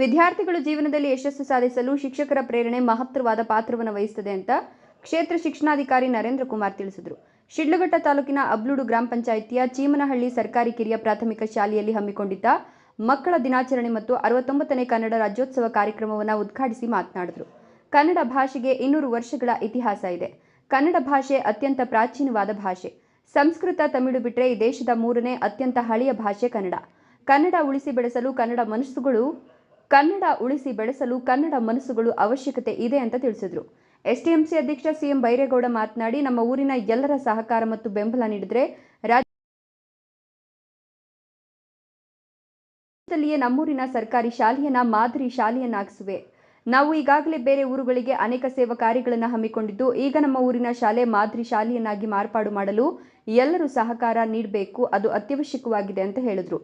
ವಿದ್ಯಾರ್ಥಿಗಳು ಜೀವನದಲ್ಲಿ ಯಶಸ್ಸು ಸಾಧಿಸಲು ಶಿಕ್ಷಕರ ಪ್ರೇರಣೆ ಮಹತ್ತರವಾದ ಪಾತ್ರವನ್ನು ವಹಿಸುತ್ತದೆ ಅಂತ ಕ್ಷೇತ್ರ ಶಿಕ್ಷಣಾಧಿಕಾರಿ ನರೇಂದ್ರ ಕುಮಾರ್ ತಿಳಿಸಿದರು. ಶಿಡ್ಲಘಟ್ಟ ತಾಲೂಕಿನ ಅಬ್ಲೂಡು ಗ್ರಾಮ ಪಂಚಾಯಿತಿಯ ಚೀಮನಹಳ್ಳಿ ಸರ್ಕಾರಿ ಕಿರಿಯ ಪ್ರಾಥಮಿಕ ಶಾಲೆಯಲ್ಲಿ ಹಮ್ಮಿಕೊಂಡಿದ್ದ ಮಕ್ಕಳ ದಿನಾಚರಣೆ ಮತ್ತು ಅರವತ್ತೊಂಬತ್ತನೇ ಕನ್ನಡ ರಾಜ್ಯೋತ್ಸವ ಕಾರ್ಯಕ್ರಮವನ್ನು ಉದ್ಘಾಟಿಸಿ ಮಾತನಾಡಿದರು. ಕನ್ನಡ ಭಾಷೆಗೆ ಇನ್ನೂರು ವರ್ಷಗಳ ಇತಿಹಾಸ ಇದೆ. ಕನ್ನಡ ಭಾಷೆ ಅತ್ಯಂತ ಪ್ರಾಚೀನವಾದ ಭಾಷೆ. ಸಂಸ್ಕೃತ, ತಮಿಳು ಬಿಟ್ಟರೆ ಈ ದೇಶದ ಮೂರನೇ ಅತ್ಯಂತ ಹಳೆಯ ಭಾಷೆ ಕನ್ನಡ. ಕನ್ನಡ ಉಳಿಸಿ ಬೆಳೆಸಲು ಕನ್ನಡ ಮನಸ್ಸುಗಳು ಕನ್ನಡ ಉಳಿಸಿ ಬೆಳೆಸಲು ಕನ್ನಡ ಮನಸ್ಸುಗಳು ಅವಶ್ಯಕತೆ ಇದೆ ಅಂತ ತಿಳಿಸಿದರು. ಎಸ್ಟಿಎಂಸಿ ಅಧ್ಯಕ್ಷ ಸಿಎಂ ಬೈರೇಗೌಡ ಮಾತನಾಡಿ, ನಮ್ಮ ಊರಿನ ಎಲ್ಲರ ಸಹಕಾರ ಮತ್ತು ಬೆಂಬಲ ನೀಡಿದರೆ ರಾಜ್ಯದಲ್ಲಿಯೇ ನಮ್ಮೂರಿನ ಸರ್ಕಾರಿ ಶಾಲೆಯನ್ನ ಮಾದರಿ ಶಾಲೆಯನ್ನಾಗಿಸುವೆ. ನಾವು ಈಗಾಗಲೇ ಬೇರೆ ಊರುಗಳಿಗೆ ಅನೇಕ ಸೇವಾ ಕಾರ್ಯಗಳನ್ನು ಹಮ್ಮಿಕೊಂಡಿದ್ದು, ಈಗ ನಮ್ಮ ಊರಿನ ಶಾಲೆ ಮಾದರಿ ಶಾಲೆಯನ್ನಾಗಿ ಮಾರ್ಪಾಡು ಮಾಡಲು ಎಲ್ಲರೂ ಸಹಕಾರ ನೀಡಬೇಕು, ಅದು ಅತ್ಯವಶ್ಯಕವಾಗಿದೆ ಅಂತ ಹೇಳಿದರು.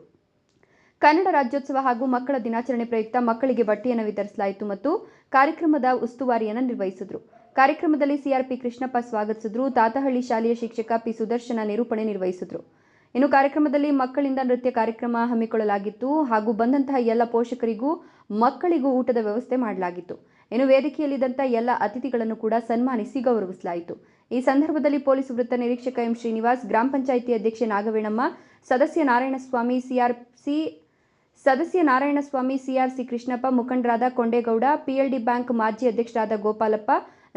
ಕನ್ನಡ ರಾಜ್ಯೋತ್ಸವ ಹಾಗೂ ಮಕ್ಕಳ ದಿನಾಚರಣೆ ಪ್ರಯುಕ್ತ ಮಕ್ಕಳಿಗೆ ಬಟ್ಟೆಯನ್ನು ವಿತರಿಸಲಾಯಿತು ಮತ್ತು ಕಾರ್ಯಕ್ರಮದ ಉಸ್ತುವಾರಿಯನ್ನು ನಿರ್ವಹಿಸಿದರು. ಕಾರ್ಯಕ್ರಮದಲ್ಲಿ ಸಿಆರ್ಪಿ ಕೃಷ್ಣಪ್ಪ ಸ್ವಾಗತಿಸಿದ್ರು. ತಾತಹಳ್ಳಿ ಶಾಲೆಯ ಶಿಕ್ಷಕ ಪಿ ಸುದರ್ಶನ ನಿರೂಪಣೆ ನಿರ್ವಹಿಸಿದರು. ಇನ್ನು ಕಾರ್ಯಕ್ರಮದಲ್ಲಿ ಮಕ್ಕಳಿಂದ ನೃತ್ಯ ಕಾರ್ಯಕ್ರಮ ಹಮ್ಮಿಕೊಳ್ಳಲಾಗಿತ್ತು ಹಾಗೂ ಬಂದಂತಹ ಎಲ್ಲ ಪೋಷಕರಿಗೂ ಮಕ್ಕಳಿಗೂ ಊಟದ ವ್ಯವಸ್ಥೆ ಮಾಡಲಾಗಿತ್ತು. ಇನ್ನು ವೇದಿಕೆಯಲ್ಲಿದ್ದಂಥ ಎಲ್ಲ ಅತಿಥಿಗಳನ್ನು ಕೂಡ ಸನ್ಮಾನಿಸಿ ಗೌರವಿಸಲಾಯಿತು. ಈ ಸಂದರ್ಭದಲ್ಲಿ ಪೊಲೀಸ್ ವೃತ್ತ ನಿರೀಕ್ಷಕ ಎಂ ಶ್ರೀನಿವಾಸ್, ಗ್ರಾಮ ಪಂಚಾಯಿತಿ ಅಧ್ಯಕ್ಷೆ ನಾಗವೇಣಮ್ಮ, ಸದಸ್ಯ ನಾರಾಯಣಸ್ವಾಮಿ ಸಿಆರ್ಸಿ ಸದಸ್ಯ ನಾರಾಯಣಸ್ವಾಮಿ ಸಿಆರ್ಸಿ ಕೃಷ್ಣಪ್ಪ, ಮುಖಂಡರಾದ ಕೊಂಡೇಗೌಡ ಪಿಎಲ್ಡಿ ಬ್ಯಾಂಕ್ ಮಾಜಿ ಅಧ್ಯಕ್ಷರಾದ ಗೋಪಾಲಪ್ಪ,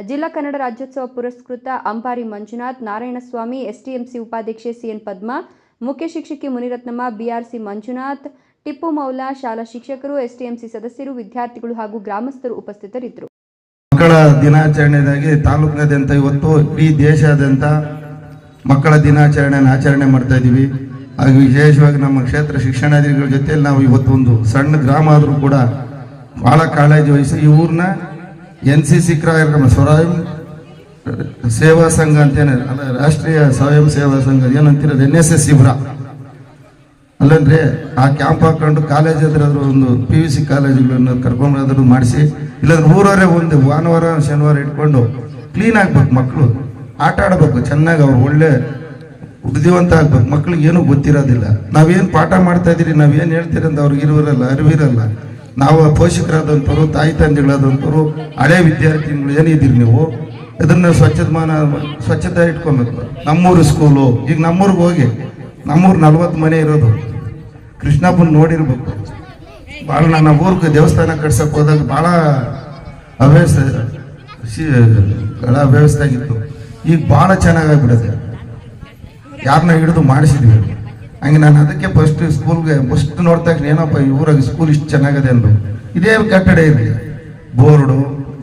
ಜಿಲ್ಲಾ ಕನ್ನಡ ರಾಜ್ಯೋತ್ಸವ ಪುರಸ್ಕೃತ ಅಂಬಾರಿ ಮಂಜುನಾಥ್, ನಾರಾಯಣಸ್ವಾಮಿ ಎಸ್ಟಿಎಂಸಿ ಉಪಾಧ್ಯಕ್ಷೆ ಸಿಎನ್ ಪದ್ಮ, ಮುಖ್ಯ ಶಿಕ್ಷಕಿ ಮುನಿರತ್ನಮ್ಮ ಬಿಆರ್ಸಿ ಮಂಜುನಾಥ್, ಟಿಪ್ಪು ಮೌಲ, ಶಾಲಾ ಶಿಕ್ಷಕರು ಎಸ್ಟಿಎಂಸಿ ಸದಸ್ಯರು, ವಿದ್ಯಾರ್ಥಿಗಳು ಹಾಗೂ ಗ್ರಾಮಸ್ಥರು ಉಪಸ್ಥಿತರಿದ್ದರು. ಮಕ್ಕಳ ದಿನಾಚರಣೆಗಾಗಿ ತಾಲೂಕಿನಾದ್ಯಂತ ಇವತ್ತು ಇಡೀ ದೇಶಾದ್ಯಂತ ಮಕ್ಕಳ ದಿನಾಚರಣೆಯನ್ನು ಆಚರಣೆ ಮಾಡ್ತಾ ಇದ್ದೀವಿ. ಹಾಗೂ ವಿಶೇಷವಾಗಿ ನಮ್ಮ ಕ್ಷೇತ್ರ ಶಿಕ್ಷಣಾಧಿಕಾರಿಗಳ ಜೊತೆಯಲ್ಲಿ ನಾವು ಇವತ್ತು ಒಂದು ಸಣ್ಣ ಗ್ರಾಮ ಆದರೂ ಕೂಡ ಬಹಳ ಕಾಳಜಿ ವಹಿಸಿ ಈ ಊರನ್ನ ಎನ್ ಸಿ ಸಿ ಕಾರ್ಯಕ್ರಮ ಸ್ವಯಂ ಸೇವಾ ಸಂಘ ಅಂತೇನೆ ಅಲ್ಲ, ರಾಷ್ಟ್ರೀಯ ಸ್ವಯಂ ಸೇವಾ ಸಂಘ ಏನಂತಿರೋದು ಎನ್ ಎಸ್ ಎಸ್ ಶಿಬಿರ. ಅಲ್ಲಂದ್ರೆ ಆ ಕ್ಯಾಂಪ್ ಹಾಕೊಂಡು ಕಾಲೇಜ್ ಆದ್ರೂ ಒಂದು ಪಿ ಯು ಸಿ ಕರ್ಕೊಂಡು ಆದ್ರೂ ಮಾಡಿಸಿ, ಇಲ್ಲಾಂದ್ರೆ ಊರವರೇ ಒಂದು ಭಾನುವಾರ ಶನಿವಾರ ಇಟ್ಕೊಂಡು ಕ್ಲೀನ್ ಆಗ್ಬೇಕು ಮಕ್ಕಳು ಆಟ ಆಡ್ಬೇಕು, ಚೆನ್ನಾಗಿ ಅವ್ರು ಒಳ್ಳೆ ಬುದ್ಧಿವಂತ ಆಗ್ಬೇಕು. ಮಕ್ಳಿಗೆ ಏನೂ ಗೊತ್ತಿರೋದಿಲ್ಲ. ನಾವೇನು ಪಾಠ ಮಾಡ್ತಾ ಇದ್ದೀರಿ ನಾವೇನು ಹೇಳ್ತೀರಿ ಅಂತ ಅವ್ರಿಗೆ ಇರುವಿರಲ್ಲ ಅರಿವಿರಲ್ಲ ನಾವು ಪೋಷಕರಾದಂಥವ್ರು, ತಾಯಿ ತಂದೆಗಳಾದಂಥವ್ರು, ಹಳೆ ವಿದ್ಯಾರ್ಥಿಗಳು ಏನಿದ್ದೀರಿ ನೀವು? ಇದನ್ನ ಸ್ವಚ್ಛಮಾನ, ಸ್ವಚ್ಛತೆ ಇಟ್ಕೊಬೇಕು. ನಮ್ಮೂರು ಸ್ಕೂಲು ಈಗ ನಮ್ಮೂರಿಗೆ ಹೋಗಿ, ನಮ್ಮೂರು ನಲ್ವತ್ತು ಮನೆ ಇರೋದು. ಕೃಷ್ಣಪ್ಪನ ನೋಡಿರ್ಬೇಕು. ಭಾಳ ನನ್ನ ಊರಿಗೆ ದೇವಸ್ಥಾನ ಕಟ್ಸಕ್ಕೆ ಹೋದಾಗ ಭಾಳ ಅವ್ಯವಸ್ಥೆ ಶಿ- ಗಳ ಅವ್ಯವಸ್ಥೆ ಆಗಿತ್ತು. ಈಗ ಭಾಳ ಚೆನ್ನಾಗಾಗ್ಬಿಡುತ್ತೆ ಯಾರನ್ನ ಹಿಡಿದು ಮಾಡಿಸಿದ್ವಿ. ಹಂಗೆ ನಾನು ಅದಕ್ಕೆ ಫಸ್ಟ್ ಸ್ಕೂಲ್ಗೆ ಫಸ್ಟ್ ನೋಡ್ತಾ ಏನಪ್ಪ ಊರಾಗ ಸ್ಕೂಲ್ ಇಷ್ಟು ಚೆನ್ನಾಗಿದೆ ಅಂದು ಇದೇ ಕಟ್ಟಡ ಇರಲಿ ಬೋರ್ಡು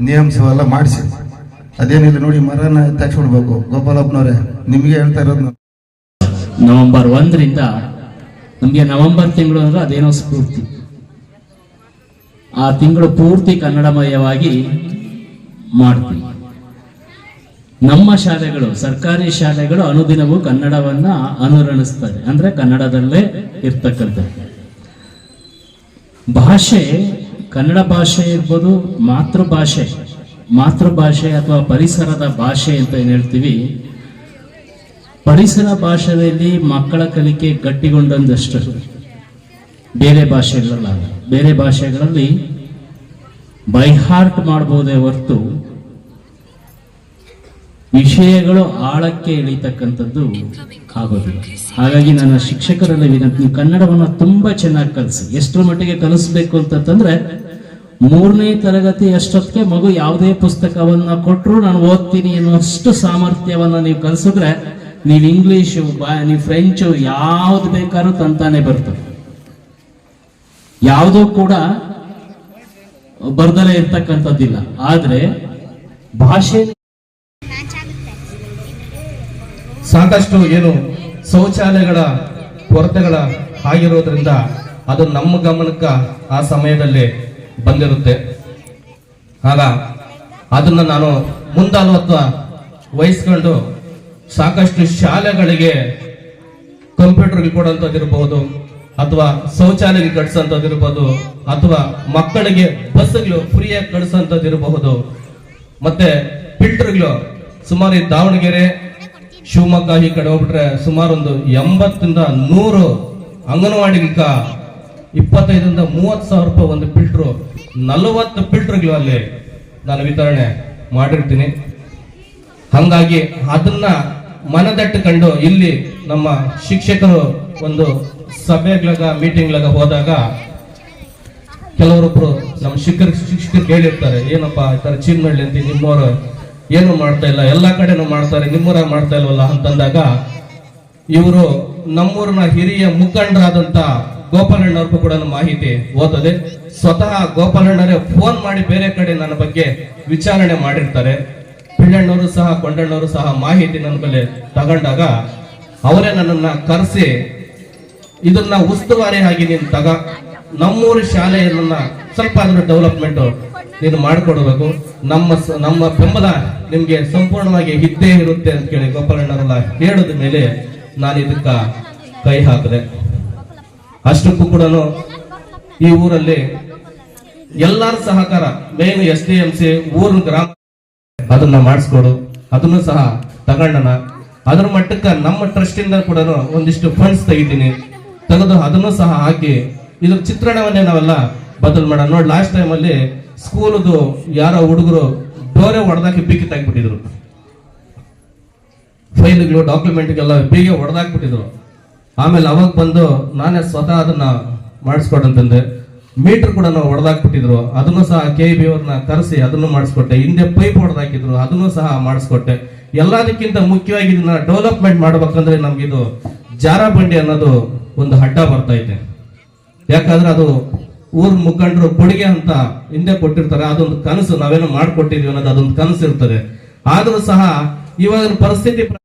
ನೇಮ್ಸ್ ಎಲ್ಲ ಮಾಡಿಸಿ. ಅದೇನಿಲ್ಲ ನೋಡಿ, ಮರನ ತಕ್ಷಬಿಡ್ಬೇಕು ಗೋಪಾಲಪ್ಪನವ್ರೆ, ನಿಮಗೆ ಹೇಳ್ತಾ ಇರೋದು ನವೆಂಬರ್ ಒಂದರಿಂದ, ನಮಗೆ ನವೆಂಬರ್ ತಿಂಗಳು ಅಂದ್ರೆ ಅದೇನೋ ಸ್ಫೂರ್ತಿ. ಆ ತಿಂಗಳು ಪೂರ್ತಿ ಕನ್ನಡಮಯವಾಗಿ ಮಾಡ್ತೀವಿ. ನಮ್ಮ ಶಾಲೆಗಳು, ಸರ್ಕಾರಿ ಶಾಲೆಗಳು ಅನುದಿನವೂ ಕನ್ನಡವನ್ನ ಅನುರಣಿಸ್ತವೆ ಅಂದ್ರೆ ಕನ್ನಡದಲ್ಲೇ ಇರ್ತಕ್ಕಂಥ ಭಾಷೆ, ಕನ್ನಡ ಭಾಷೆ ಇರ್ಬೋದು, ಮಾತೃಭಾಷೆ ಮಾತೃಭಾಷೆ ಅಥವಾ ಪರಿಸರದ ಭಾಷೆ ಅಂತ ಏನು ಹೇಳ್ತೀವಿ? ಪರಿಸರ ಭಾಷೆಯಲ್ಲಿ ಮಕ್ಕಳ ಕಲಿಕೆ ಗಟ್ಟಿಗೊಂಡಂದಷ್ಟು. ಬೇರೆ ಭಾಷೆಗಳಲ್ಲ. ಬೇರೆ ಭಾಷೆಗಳಲ್ಲಿ ಬೈ ಹಾರ್ಟ್ ಮಾಡಬಹುದೇ ಹೊರತು ವಿಷಯಗಳು ಆಳಕ್ಕೆ ಇಳಿತಕ್ಕಂಥದ್ದು ಆಗೋದಿಲ್ಲ. ಹಾಗಾಗಿ ನನ್ನ ಶಿಕ್ಷಕರಲ್ಲಿ ವಿನಂತಿ, ನೀವು ಕನ್ನಡವನ್ನ ತುಂಬಾ ಚೆನ್ನಾಗಿ ಕಲಿಸಿ. ಎಷ್ಟರ ಮಟ್ಟಿಗೆ ಕಲಿಸ್ಬೇಕು ಅಂತಂದ್ರೆ ಮೂರನೇ ತರಗತಿ ಅಷ್ಟೊತ್ತಿಗೆ ಮಗು ಯಾವುದೇ ಪುಸ್ತಕವನ್ನ ಕೊಟ್ಟರು ನಾನು ಓದ್ತೀನಿ ಅನ್ನುವಷ್ಟು ಸಾಮರ್ಥ್ಯವನ್ನ ನೀವು ಕಲಿಸಿದ್ರೆ, ನೀವು ಇಂಗ್ಲಿಷು, ಬಾ- ನೀವು ಫ್ರೆಂಚು, ಯಾವ್ದು ಬೇಕಾದ್ರೂ ತಂತಾನೆ ಬರ್ತದೆ. ಯಾವುದೂ ಕೂಡ ಬರ್ದಲೇ ಇರ್ತಕ್ಕಂಥದ್ದಿಲ್ಲ. ಆದರೆ ಭಾಷೆ ಸಾಕಷ್ಟು ಏನು ಶೌಚಾಲಯಗಳ ಕೊರತೆಗಳ ಆಗಿರೋದ್ರಿಂದ ಅದು ನಮ್ಮ ಗಮನಕ್ಕೆ ಆ ಸಮಯದಲ್ಲಿ ಬಂದಿರುತ್ತೆ. ಆಗ ಅದನ್ನ ನಾನು ಮುಂದಾಲೋತ್ವ ವಹಿಸ್ಕೊಂಡು ಸಾಕಷ್ಟು ಶಾಲೆಗಳಿಗೆ ಕಂಪ್ಯೂಟರ್ ಕೊಡೋಂಥದ್ದಿರ್ಬೋದು ಅಥವಾ ಶೌಚಾಲಯ ಕಟ್ಸಂಥದ್ದಿರ್ಬೋದು ಅಥವಾ ಮಕ್ಕಳಿಗೆ ಬಸ್ಗಳು ಫ್ರೀಯಾಗಿ ಕಳಿಸೋಂಥದ್ದಿರಬಹುದು ಮತ್ತೆ ಫಿಲ್ಟರ್ಗಳು ಸುಮಾರು ದಾವಣಗೆರೆ ಶಿವಮೊಗ್ಗ ಈ ಕಡೆ ಹೋಗ್ಬಿಟ್ರೆ ಸುಮಾರು ಒಂದು ಎಂಬತ್ತರಿಂದ ನೂರು ಅಂಗನವಾಡಿಗ ಇಪ್ಪತ್ತೈದರಿಂದ ಮೂವತ್ತು ಸಾವಿರ ರೂಪಾಯಿ ಒಂದು ಫಿಲ್ಟ್ರು, ನಲವತ್ತು ಫಿಲ್ಟರ್ಗಳು ಅಲ್ಲಿ ನಾನು ವಿತರಣೆ ಮಾಡಿರ್ತೀನಿ. ಹಂಗಾಗಿ ಅದನ್ನ ಮನದಟ್ಟುಕೊಂಡು ಇಲ್ಲಿ ನಮ್ಮ ಶಿಕ್ಷಕರು ಒಂದು ಸಭೆಗಳಾಗ ಮೀಟಿಂಗ್ಲಾಗ ಹೋದಾಗ ಕೆಲವರೊಬ್ರು ನಮ್ಮ ಶಿಕ್ಷಕರು ಶಿಕ್ಷಕರು ಕೇಳಿರ್ತಾರೆ, ಏನಪ್ಪಾ ಈ ತರ ಚೀಮ್ನಳ್ಳಿ ಅಂತ ನಿಮ್ಮವರು ಏನು ಮಾಡ್ತಾ ಇಲ್ಲ, ಎಲ್ಲಾ ಕಡೆನೂ ಮಾಡ್ತಾರೆ ನಿಮ್ಮೂರ ಮಾಡ್ತಾ ಇಲ್ವಲ್ಲ ಅಂತಂದಾಗ ಇವರು ನಮ್ಮೂರಿನ ಹಿರಿಯ ಮುಖಂಡರಾದಂತ ಗೋಪಾಲಣ್ಣವ್ರಿಗೂ ಕೂಡ ಮಾಹಿತಿ ಓದದೆ ಸ್ವತಃ ಗೋಪಾಲಣ್ಣರೇ ಫೋನ್ ಮಾಡಿ ಬೇರೆ ಕಡೆ ನನ್ನ ಬಗ್ಗೆ ವಿಚಾರಣೆ ಮಾಡಿರ್ತಾರೆ. ಪಿಳ್ಳಣ್ಣವರು ಸಹ, ಕೊಂಡಣ್ಣವರು ಸಹ ಮಾಹಿತಿ ನನ್ನ ಮೇಲೆ ತಗೊಂಡಾಗ ಅವರೇ ನನ್ನನ್ನ ಕರೆಸಿ, ಇದನ್ನ ಉಸ್ತುವಾರಿ ಆಗಿ ನೀನು ತಗ. ನಮ್ಮೂರು ಶಾಲೆಯನ್ನ ಸ್ವಲ್ಪ ಅದರ ಡೆವಲಪ್ಮೆಂಟ್ ನೀನು ಮಾಡಿಕೊಡಬೇಕು. ನಮ್ಮ ನಮ್ಮ ಬೆಂಬಲ ನಿಮ್ಗೆ ಸಂಪೂರ್ಣವಾಗಿ ಇದ್ದೇ ಇರುತ್ತೆ ಅಂತ ಕೇಳಿ ಗೋಪಾಲಣ್ಣರೆಲ್ಲ ಹೇಳಿದ ಮೇಲೆ ನಾನು ಇದಕ್ಕ ಕೈ ಹಾಕಿದೆ. ಅಷ್ಟಕ್ಕೂ ಕೂಡ ಈ ಊರಲ್ಲಿ ಎಲ್ಲರ ಸಹಕಾರ main S D M C ಊರಿನ ಗ್ರಾಮ ಅದನ್ನ ಮಾಡಿಸ್ಕೊಡು. ಅದನ್ನು ಸಹ ತಗೊಂಡನ. ಅದ್ರ ಮಟ್ಟಕ್ಕ ನಮ್ಮ ಟ್ರಸ್ಟ್ ಇಂದ ಕೂಡ ಒಂದಿಷ್ಟು ಫಂಡ್ಸ್ ತೆಗಿತೀನಿ. ತೆಗೆದು ಅದನ್ನು ಸಹ ಹಾಕಿ ಇದ್ರ ಚಿತ್ರಣವನ್ನೇ ನಾವೆಲ್ಲ ಬದಲು ಮಾಡೋಣ. ನೋಡಿ ಲಾಸ್ಟ್ ಟೈಮ್ ಅಲ್ಲಿ ಸ್ಕೂಲ್ದು ಯಾರೋ ಹುಡುಗರು ಡೋರೆ ಹೊಡೆದಾಕಿ ಬೀಕಿ ತಾಕ್ಬಿಟ್ಟಿದ್ರು ಫೈಲ್ಗಳು, ಡಾಕ್ಯುಮೆಂಟ್ಗೆಲ್ಲ ಬೀಗೆ ಹೊಡೆದಾಕ್ಬಿಟ್ಟಿದ್ರು ಆಮೇಲೆ ಅವಾಗ ಬಂದು ನಾನೇ ಸ್ವತಃ ಅದನ್ನ ಮಾಡಿಸ್ಕೊಡಂತಂದೆ. ಮೀಟರ್ ಕೂಡ ನಾವು ಹೊಡೆದಾಕ್ಬಿಟ್ಟಿದ್ರು ಅದನ್ನು ಸಹ ಕೆ ಬಿ ಅವ್ರನ್ನ ಕರೆಸಿ ಅದನ್ನು ಮಾಡಿಸ್ಕೊಟ್ಟೆ. ಹಿಂದೆ ಪೈಪ್ ಹೊಡೆದಾಕಿದ್ರು. ಅದನ್ನು ಸಹ ಮಾಡಿಸ್ಕೊಟ್ಟೆ. ಎಲ್ಲದಕ್ಕಿಂತ ಮುಖ್ಯವಾಗಿ ಇದನ್ನ ಡೆವಲಪ್ಮೆಂಟ್ ಮಾಡ್ಬೇಕಂದ್ರೆ ನಮ್ಗಿದು ಜಾರ ಬಂಡಿ ಅನ್ನೋದು ಒಂದು ಹಡ್ಡ ಬರ್ತಾ ಇದೆ. ಯಾಕಂದ್ರೆ ಅದು ಊರ್ ಮುಖಂಡರು ಕೊಡುಗೆ ಅಂತ ಹಿಂದೆ ಕೊಟ್ಟಿರ್ತಾರೆ, ಅದೊಂದು ಕನಸು, ನಾವೇನೋ ಮಾಡ್ಕೊಟ್ಟಿದೀವಿ ಅನ್ನೋದು ಅದೊಂದು ಕನಸು ಇರ್ತದೆ ಆದ್ರೂ ಸಹ ಇವಾಗ ಪರಿಸ್ಥಿತಿ